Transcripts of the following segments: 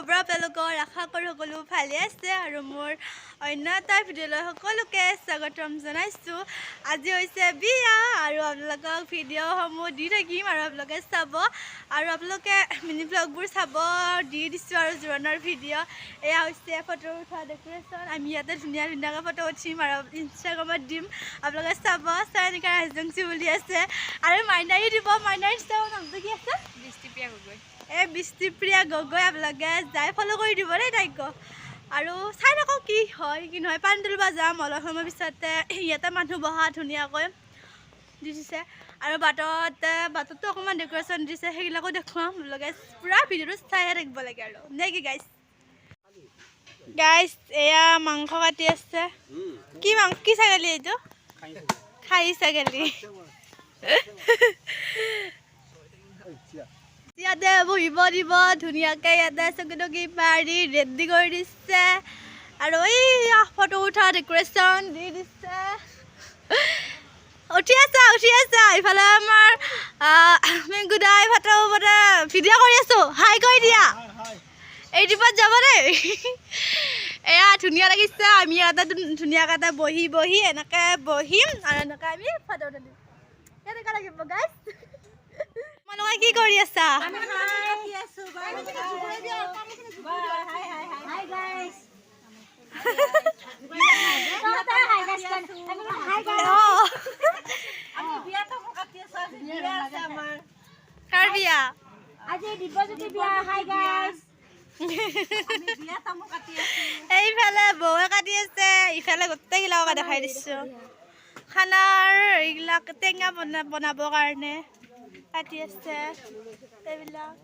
খবৰ আপোনালোকৰ আশা কৰোঁ সকলো ভালে আছে আৰু মোৰ অন্য এটা ভিডিঅ'লৈ সকলোকে স্বাগতম জনাইছোঁ। আজি হৈছে বিয়া আৰু আপোনালোকক ভিডিঅ'সমূহ দি থাকিম আৰু আপোনালোকে চাব আৰু আপোনালোকে মিনি ব্লগবোৰ চাব দি দিছোঁ আৰু জোৰোণৰ ভিডিঅ' এয়া হৈছে ফটো উঠা ডেক'ৰেশ্যন আমি ইয়াতে ধুনীয়া ধুনীয়াকৈ ফটো উঠিম আৰু ইনষ্টাগ্ৰামত দিম। আপোনালোকে চাব, চাই এনেকৈ ৰাজংচী বুলি আছে। আৰু মাইনাৰী দিব মাইনাৰী ইনষ্টাগ্ৰামৰ নামটো কি আছে? বৃষ্টিপ্ৰিয়া গগৈ। এই বৃষ্টিপ্ৰিয়া গগৈ আপোনালোকে যাই ফ'ল' কৰি দিব দেই তাইক। আৰু চাই থাকক কি হয় কি নহয়। পানী তুলিব যাম অলপ সময় পিছতে ইয়াতে মানুহ বহা ধুনীয়াকৈ দি দিছে। আৰু বাটত বাটতো অকণমান ডেক'ৰেশ্যন দিছে সেইবিলাকো দেখুৱাম। আপোনালোকে পূৰা ভিডিঅ'টো চাইহে থাকিব লাগে আৰু। নে কি গাইছ গাইছ এয়া মাংস কাটি আছে। কি মাংস কি ছাগলী এইটো? খাহী ছাগলী। ইয়াতে বহিব দিব ধুনীয়াকৈ ইয়াতে চকী টকী পাৰি ৰেডি কৰি দিছে। আৰু এই ফটো উঠা ডেক'ৰেশ্যন দি দিছে। উঠি আছা উঠি আছা। ইফালে আমাৰ মেংগুদাই ফটো মানে ভিডিঅ' কৰি আছোঁ। হাই কৰি দিয়া। এই ট্ৰিপত যাব দেই। এয়া ধুনীয়া লাগিছে। আমি ইয়াতে ধুনীয়াকৈ এটা বহি বহি এনেকৈ বহিম। আৰু এনেকৈ আমি ফটো তুলিম কেনেকুৱা লাগিব গাইছ তোমালোকে কি কৰি আছা। কাৰ বিয়া? আজি দিব্যজ্যোতি বিয়া হাই গাইছ এইফালে বৌৱে কাটি আছে ইফালে গোটেইগিলাকক দেখাই দিছোঁ। খানাৰ এইবিলাক টেঙা বনা বনাবৰ কাৰণে। কাটি আছে এইবিলাক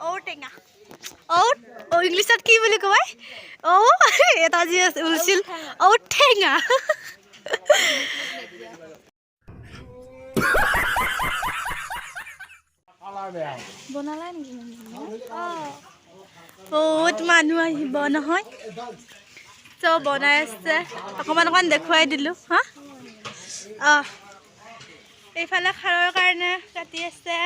ঔ টেঙা ঔ ঔ ইংলিছত কি বুলি কয় ঔ এটা যি আছে ওলছিল ঔ টেঙা বনালা নেকি বহুত মানুহ আহিব নহয় চব বনাই আছে অকণমান অকণমান দেখুৱাই দিলোঁ হা অঁ এইফালে খাৰৰ কাৰণে কাটি আছে।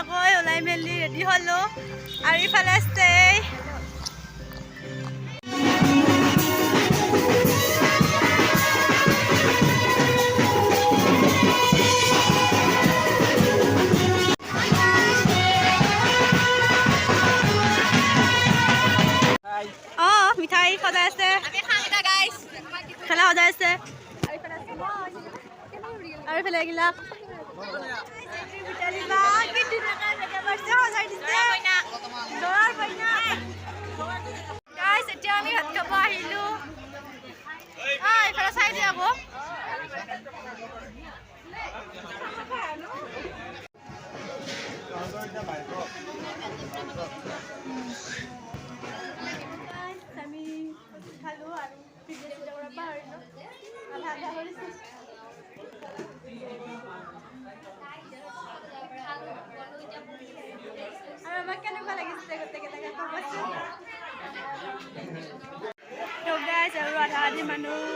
ধুনীয়াকৈ ওলাই মেলি ৰেডি হ'লোঁ আৰু ইফালে আছে অঁ মিঠাই সজাই আছে ইফালে সজাই আছে আৰু ইফালে আছে আমি ভাত খাব আহিলো। এই ফেলে চাই দিয়াব আৰু আধা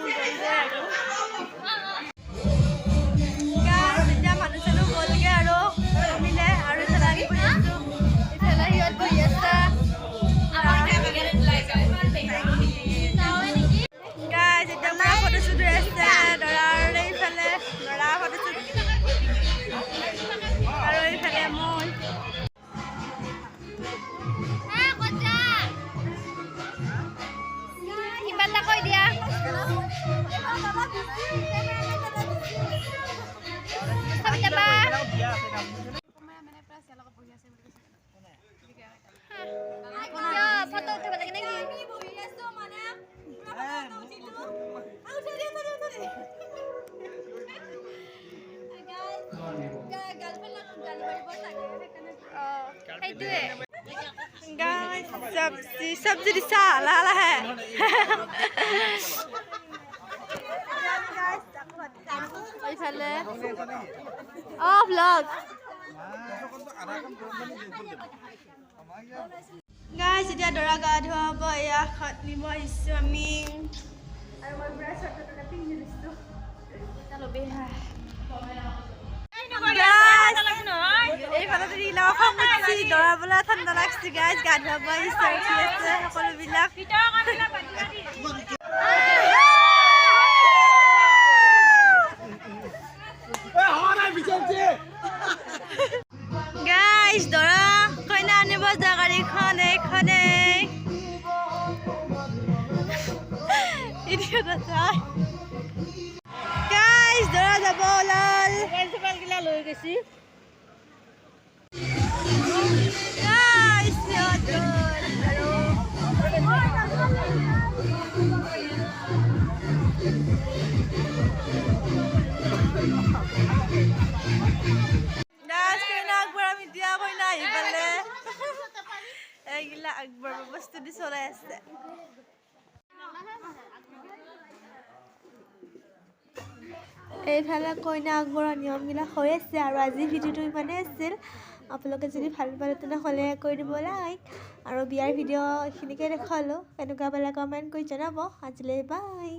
ফটো উঠিব লাগে নেকি সেইটোৱে गाइस सब्जी सब्जी दिशा ला ला है এইফালে অ ভ্লগ গাইছ এতিয়া দৰা গা ধুৱাব এয়া খত নিব আহিছোঁ আমি আৰু মই পুৰা চৰ্ট এটা পিন্ধি দিছোঁ এইফালে ৰিলা খং উঠছি দৰা বোলা ঠাণ্ডা লাগছি গাইছ গা ধুৱাব আহিছে উঠি আছে সকলোবিলাক গাইছ দৰা কইনা আনিব যোৱা গাড়ীখন আছে গাইছ দৰা যাব ওলাল। লৈ গৈছি। পালে এইগিলা আগবঢ়াব বস্তু দি চলাই আছে। এইফালে কইনা আগবঢ়োৱা নিয়মবিলাক হৈ আছে আৰু আজিৰ ভিডিঅ'টো ইমানেই আছিল। আপোনালোকে যদি ভালো পালে তেনেহ'লে কৰি দিব লাইক আৰু বিয়াৰ ভিডিঅ' এইখিনিকে দেখুৱালোঁ কেনেকুৱা পালে কমেণ্ট কৰি জনাব। আজিলৈ বাই।